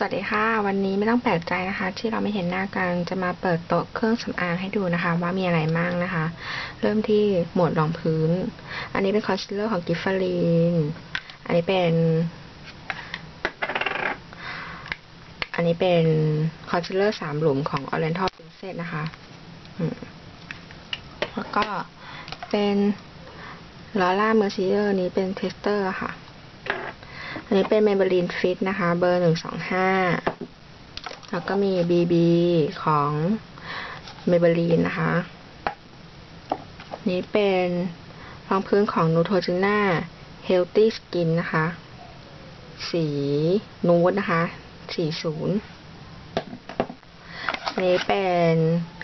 สวัสดีค่ะ วันนี้ไม่ต้องแปลกใจนะคะ ที่เราไม่เห็นหน้ากันจะมาเปิดโต๊ะเครื่องสำอางให้ดูนะคะ ว่ามีอะไรบ้างนะคะ เริ่มที่หมวดรองพื้น อันนี้เป็นคอนซีลเลอร์ของกิฟฟารีนอันนี้เป็น อันนี้เป็นคอนซีลเลอร์สามหลุมของ Oriental Princess นะคะแล้วก็เป็นลอร่าเมอร์ซิเออร์นี้เป็นเทสเตอร์ค่ะ อันนี้เป็น Maybelline Fit นะคะ เบอร์หนึ่งสองห้าแล้วก็มี BB ของ Maybelline นะคะ นี้เป็นรองพื้นของ Neutrogena Healthy Skin นะคะ สีนูดนะคะสีศูนย์นี้เป็น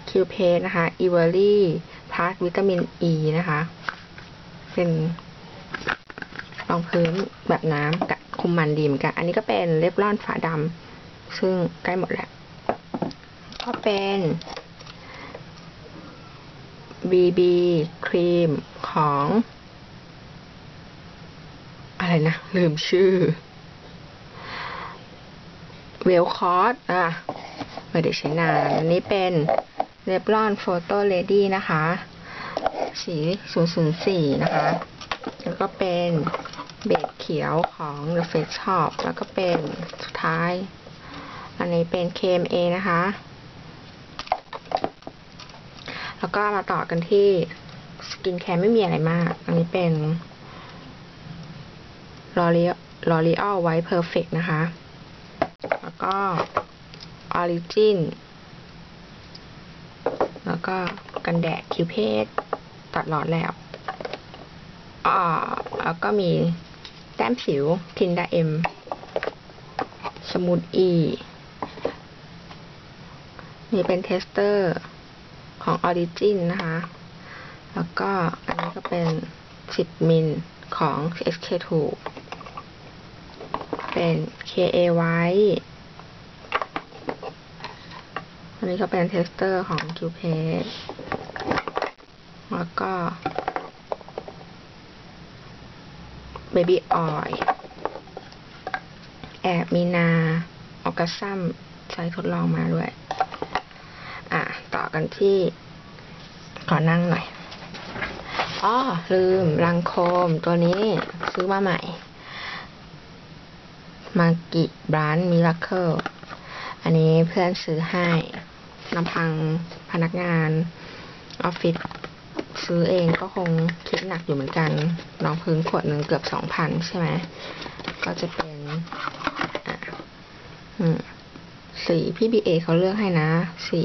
Q p a s นะคะ e v e r y Plus วิตามิน E นะคะ เป็น องพื้นแบบน้ำกับคุมมันดีเหมือนกัน อันนี้ก็เป็นเล็บร่อนฝาดำซึ่งใกล้หมดแล้ว ก็เป็น BB ครีมของ อะไรนะ ลืมชื่อเวลคอร์สอะไม่ได้ใช้นาน อันนี้เป็นเล็บร่อนโฟโต้เลดี้นะคะ สี 004 นะคะ แล้วก็เป็น เบจเขียวของ The Face Shop แล้วก็เป็นสุดท้าย อันนี้เป็น KMA นะคะ แล้วก็มาต่อกันที่สกินแคร์ไม่มีอะไรมาก อันนี้เป็น L'Oreal L'Oreal White Perfect นะคะ แล้วก็ Origin แล้วก็กันแดดคิวเพสตัดหลอดแล้ว อ่า แล้วก็มี แต้มสิวทินดาเอ็ม สมูทอีนี่เป็นเทสเตอร์ของ Origin นะคะ แล้วก็อันนี้ก็เป็น 10 มิลของ SK2 เป็น KA White อันนี้ก็เป็นเทสเตอร์ของ q p a แล้วก็ Baby Oil แอบมีนา ออกาซัมใช้ทดลองมาด้วย อะ ต่อกันที่ ขอนั่งหน่อยอ้อลืมลังโคมตัวนี้ซื้อมาใหม่ มากิบรานมิราเคิลอันนี้เพื่อนซื้อให้ลำพังพนักงาน ออฟฟิศ ซื้อเองก็คงคิดหนักอยู่เหมือนกันรองพื้นขวดหนึ่งเกือบสองพันใช่ไหมก็จะเป็นสีพี่บีเอเขาเลือกให้นะ สี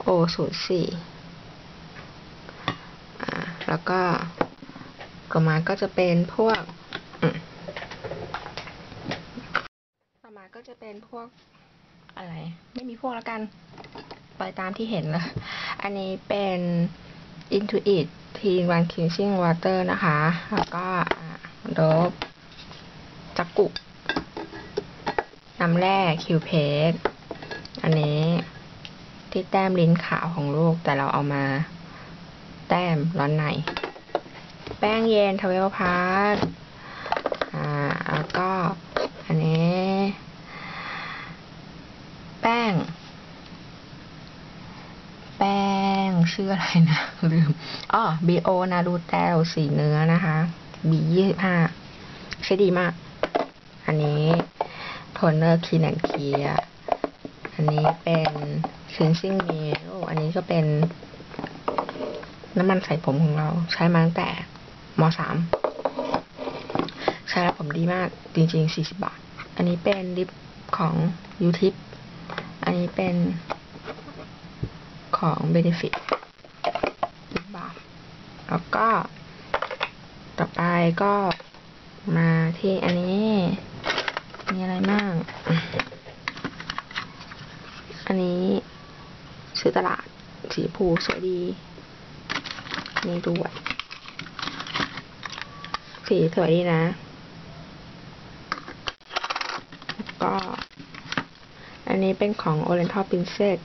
โอศูนย์สี่แล้วก็ต่อมาก็จะเป็นพวกอืมต่อมาก็จะเป็นพวกอะไร ไม่มีพวกแล้วกัน ไปตามที่เห็นลยอันนี้เป็น Intuit t One Cleansing Water นะคะ แล้วก็โดบจักกุน้ำแร่คิวเพสอันนี้ที่แต้มลิ้นขาวของลูก แต่เราเอามาแต้มร้อนใน แป้งเย็นทเวลพาร์อ่า แล้วก็อันนี้ แป้ง แป้ง ชื่ออะไรนะ ลืมอ๋อ B.O. นาดูแตวสีเนื้อนะคะ B ยี่สิบห้าใช้ดีมาก อันนี้โทนเนอร์คีนันเคียอันนี้เป็นซินซิ่งเมลอันนี้ก็เป็นน้ำมันใส่ผมของเรา ใช้มาตั้งแต่มสามใช้แล้วผมดีมาก จริงๆสี่สิบบาท อันนี้เป็นลิปของยูทิปอันนี้เป็นของ Benefit ลิ แล้วก็ ต่อไปก็มาที่อันนี้ มีอะไรบ้าง อันนี้ซื้อตลาดสีผูสวยดี นี่ด้วยสีสวยดีนะแล้วก็ อันนี้เป็นของ Oriental Princess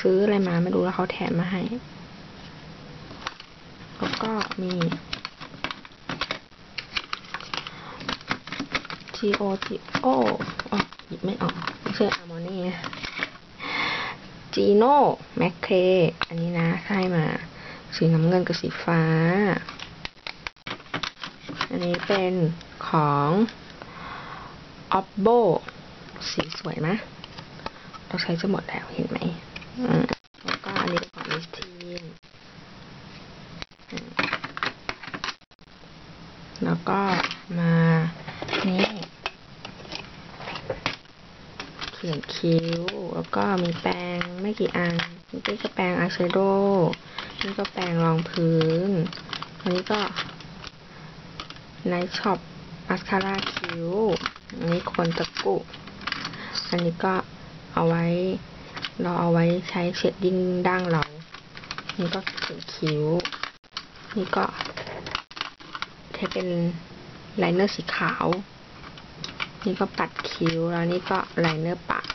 ซื้ออะไรมาไม่รู้แล้วเขาแถมมาให้ ก็มี G O G O อ๋อหยิบไม่ออกไม่ใช่อาร์โมนี่จีโน่แมคเคอันนี้นะให้มา สีน้ำเงินกับสีฟ้า อันนี้เป็นของ oppo สีสวยไหมเราใช้จะหมดแล้วเห็นไหมอืมแล้วก็อันนี้เป็นของมิสทีนอืมแล้วก็มานี่ เขียนคิ้ว แล้ว ก็มีแปรงไม่กี่อันนี่ก็แปรงอายแชโดว์นี่ก็แปรงรองพื้นอันนี้ก็ไนท์ช็อปมาสคาร่าคิ้วอันนี้คนตะกุ อันนี้ก็เอาไว้ เราเอาไว้ใช้เช็ดดิ้งดั้งเรานี่ก็เขียนคิ้ว นี่ก็ใช้เป็นไลเนอร์สีขาว นี่ก็ปัดคิ้ว แล้วนี่ก็ไลเนอร์ปาก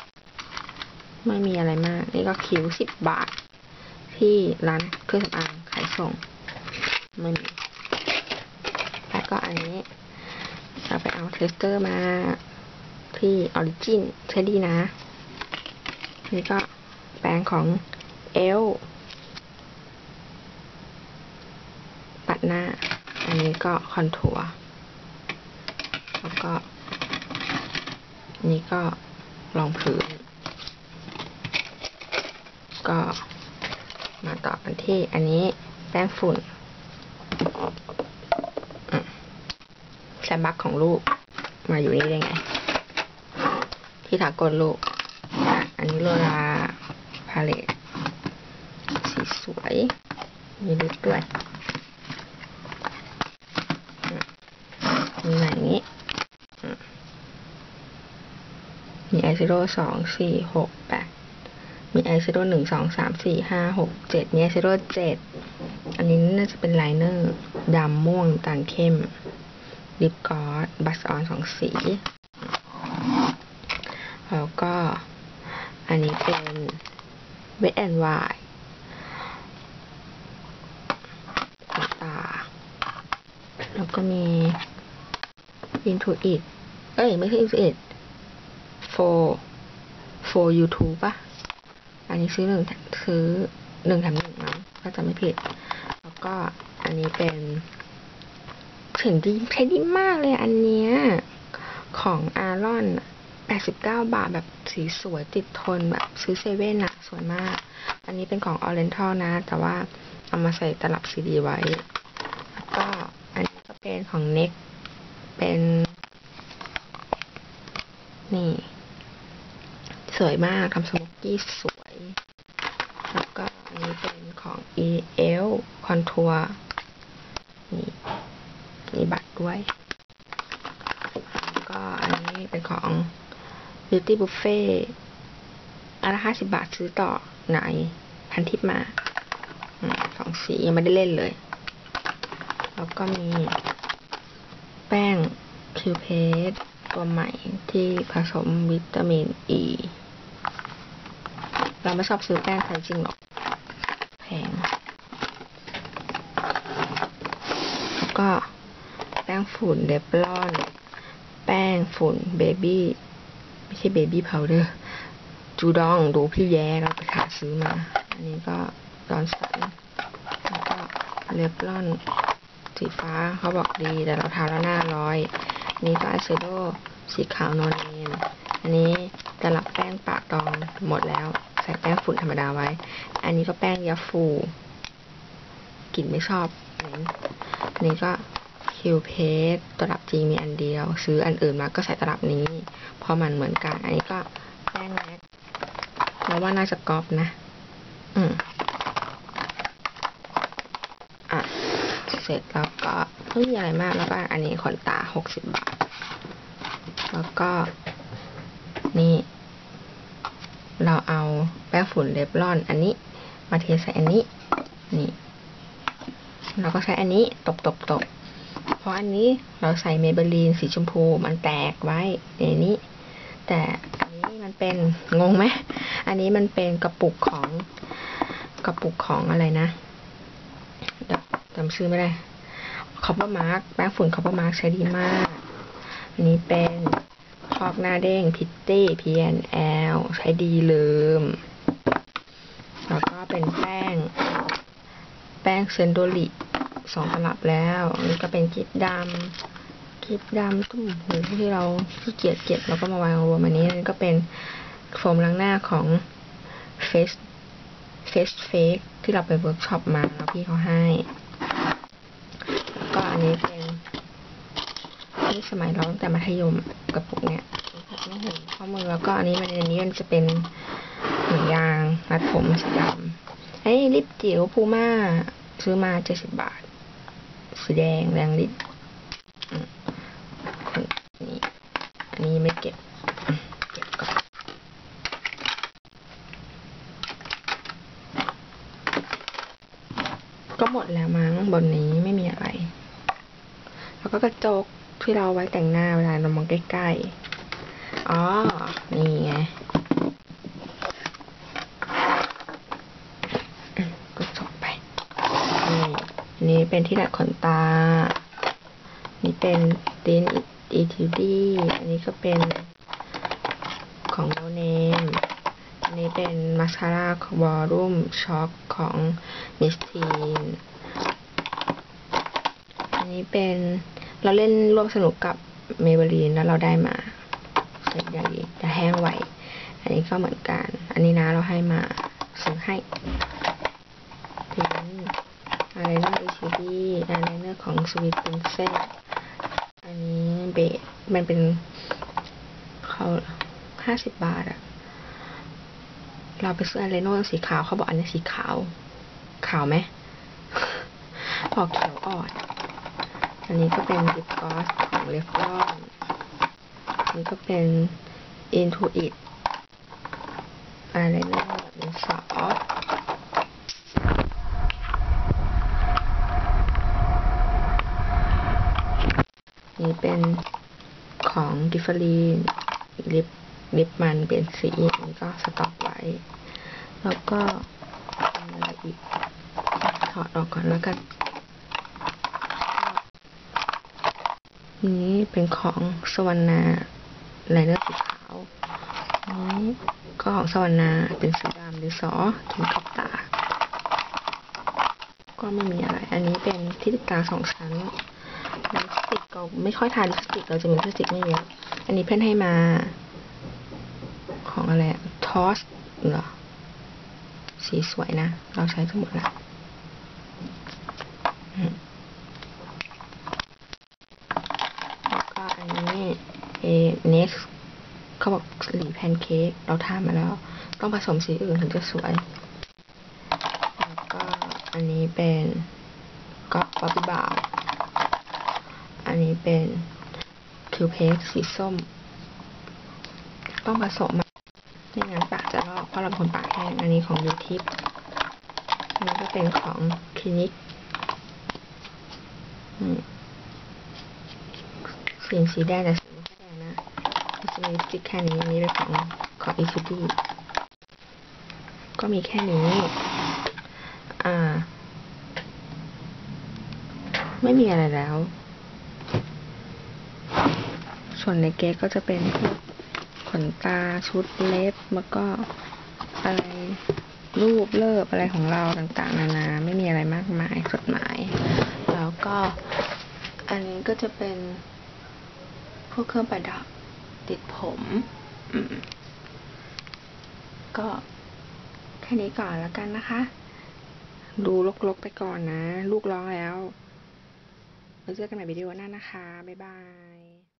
ไม่มีอะไรมาก นี่ก็คิ้วสิบบาท ที่ร้านเครื่องสำอางขายส่งไม่มีแล้วก็อันนี้เราไปเอาเทสเตอร์มาที่ออริจินใช้ดีนะ นี่ก็แปรงของเอลปัดหน้า อันนี้ก็คอนทัวร์แล้วก็ นี่ก็รองพื้น ก็มาต่อกันที่อันนี้แป้งฝุ่นแซมบักของลูก มาอยู่นี่ได้ไง ที่ถากลลูก อันนี้โลลาพาเลตสีสวย มีลิปด้วยมีอะไรนี้ มีไอซิโร่สองสี่หกแปด ไอซิโร่หนึ่งสองสามสี่ห้าหกเจ็ดมีไอซิโร่เจ็ดอันนี้น่าจะเป็นไลเนอร์ดำม่วงน้ำตาลเข้มลิปกอสบัสออนสองสี แล้วก็อันนี้เป็นเวทแอนด์วายตา แล้วก็มี Into It เอ้ย ไม่ใช่ Into It for for YouTube ปะ นนี้ซื้อหนึ่งซื้อหนึ่งแถมหนึ่งมั้งถ้าจำไม่ผิด แล้วก็อันนี้เป็นเสียงดีใช้ดีมากเลยอันเนี้ยของอารอนแปดสิบเก้าบาทแบบสีสวยติดทนแบบซื้อเซเว่นอะสวยมาก อันนี้เป็นของ Oriental นะ แต่ว่าเอามาใส่ตลับซีดีไว้ แล้วก็อันนี้ก็เป็นของ NEX เป็น นี่ สวยมากทำสโมกกี้สวย นี้เป็นของ EL Contour นี่มีบัตรด้วย ก็อันนี้เป็นของ Beauty Buffet อันละห้าสิบาทซื้อต่อไหนพันทิปมาสองสียังไม่ได้เล่นเลย แล้วก็มี แป้งคิวเพสตัวใหม่ที่ผสมวิตามินอ e. ีเราไม่ชอบซื้อแป้งใครจริงหรอก แพง แล้ว ก็แป้งฝุ่นเดบลอน แป้งฝุ่นเบบี้ไม่ใช่เบบี้พาวเดอร์จูดองดูพี่แย้เราไปขาซื้อมา อันนี้ก็ดอนสันแล้วก็เลบลอนสีฟ้าเขาบอกดี แต่เราทาแล้วหน้าร้อยอันนี้ก็อายแชโดว์สีขาวโนเนมอันนี้ตลับแป้งปากดองหมดแล้ว ใส่แป้งฝุ่นธรรมดาไว้ อันนี้ก็แป้งยาฟู กลิ่นไม่ชอบเหม็น นี้ก็คิวเพสตลับจริงมีอันเดียว ซื้ออันอื่นมาก็ใส่ตลับนี้ เพราะมันเหมือนกัน อันนี้ก็แป้งแม็กแล้วว่าน่าจะกรอบนะ อืมอะ เสร็จแล้วก็ไม่มีอะไรมากแล้วก็อันนี้ขนตาหกสิบบาท แล้วก็ นี่ เราเอาแป้งฝุ่นเลบลอนอันนี้ มาเทใส่อันนี้ นี่ เราก็ใช้อันนี้ตบตบตบเพราะอันนี้เราใส่เมเบลีนสีชมพูมันแตกไว้ในนี้ แต่อันนี้มันเป็นงงไหมอันนี้มันเป็นกระปุกของกระปุกของอะไรนะจำชื่อไม่ได้คอปเปอร์มาร์กแป้งฝุ่นคอปเปอร์มาร์กใช้ดีมาก อันนี้เป็นพอกหน้าเด้งพิตตี้ PNL ใช้ดีลืม แล้วก็เป็นแป้ง แป้งเซนโดริ สองตลับแล้วอันนี้ก็เป็นกิ๊บดำกิ๊บดำตุ้มหูที่เราขี้เกียจเก็บแล้วก็มาวางรวมอันนี้อันนี้ก็เป็นโฟมล้างหน้าของ Face Face Fake ที่เราไปเวิร์กช็อปมาแล้วพี่เขาให้แล้วก็อันนี้เป็นนี่สมัยเราตั้งแต่มัธยมกระปุกเนี้ยไม่เห็นข้อมือแล้วก็อันนี้มันอันนี้มันจะเป็นหนังยางรัดผมสีดำไอ้ลิปจิ๋วพูม่าซื้อมาเจ็ดสิบบาท สีแดงแรงลิปอืมนี่อันนี้ไม่เก็บ เก็บก่อนก็หมดแล้วมั้งบนนี้ไม่มีอะไร แล้วก็กระจกที่เราไว้แต่งหน้าเวลาเรามองใกล้ๆ อ๋อ นี่ไงอืมกดจบไป นี่อันนี้ เป็นที่ดัดขนตา นี่เป็นตินอีทิวดี้อันนี้ก็เป็นของโนเนมอันนี้เป็นมาสคาร่าของวอลลุ่มช็อคของมิสทีนอันนี้เป็นเราเล่นร่วมสนุกกับเมเบลีนแล้วเราได้มาเสร็จอย่างนี้จะแห้งไวอันนี้ก็เหมือนกัน อันนี้นะเราให้มาซื้อให้ทิ้งอะไร เนอร์อีชีดีอะไรเนอร์ของสวิตเป็นเซตอันนี้เบสมันเป็นเขาห้าสิบบาทอะเราไปซื้ออะไรโน่นสีขาวเขาบอกอันนี้สีขาว ขาวไหมออกเขียวอ่อน อันนี้ก็เป็นดิปกอสของเลฟลอนอันนี้ก็เป็น Intuit อะไรเน่ดินสอนี่ เป็นของดิฟลีนลิปลิปมันเป็นสีอันนี้ก็สต็อกไว้ แล้วก็มีอะไรอีกถอดออกก่อนแล้วกันนี้เป็นของสวรรณาไลเนอร์สีขาวนี้ก็ของสวรรณาเป็นสีดำหรือสอถึงขอบตา ก็ไม่มีอะไร อันนี้เป็นที่ติดตาสองชั้นลิปสติ กก็ไม่ค่อยทานลิปสติก เราจะมีลิปสติกไม่เยอะ อันนี้เพื่อนให้มา ของอะไรทอสเหรอ สีสวยนะ เราใช้ทั้งหมดล้วอืมแล้วก็อันนี้เอเน็กเขาบอกสีแพนเค้ก เราทามาแล้ว ต้องผสมสีอื่นถึงจะสวย แล้วก็อันนี้เป็นก็ป๊อปปี้บาวอั นนี้เป็นคิวเพกสีส้ม ต้องผสมไม่งั้นปากจะลอกเพราะเราเป็นคนปากแห้ง อันนี้ของยูทิปอันนี้ก็เป็นของคลินิกสีสีแดงแต่สีไม่แดงนะจะมีลิปสติกแค่นี้ อันนี้เป็นของของอีคิตี้ก็มีแค่นี้ อ่า ไม่มีอะไรแล้ว ส่วนในเก๊กก็จะเป็นพวกขนตาชุดเล็บแล้วก็อะไรรูปเลิบอะไรของเราต่างๆ นานา ไม่มีอะไรมากมายจดหมาย แล้วก็ อันนี้ก็จะเป็นพวกเครื่องประดับติดผมมก็แค่นี้ก่อนแล้วกันนะคะ ดูลกๆไปก่อนนะ ลูกร้องแล้วไว้เจอกันใหม่วิดีโอหน้านะคะ บ๊ายบาย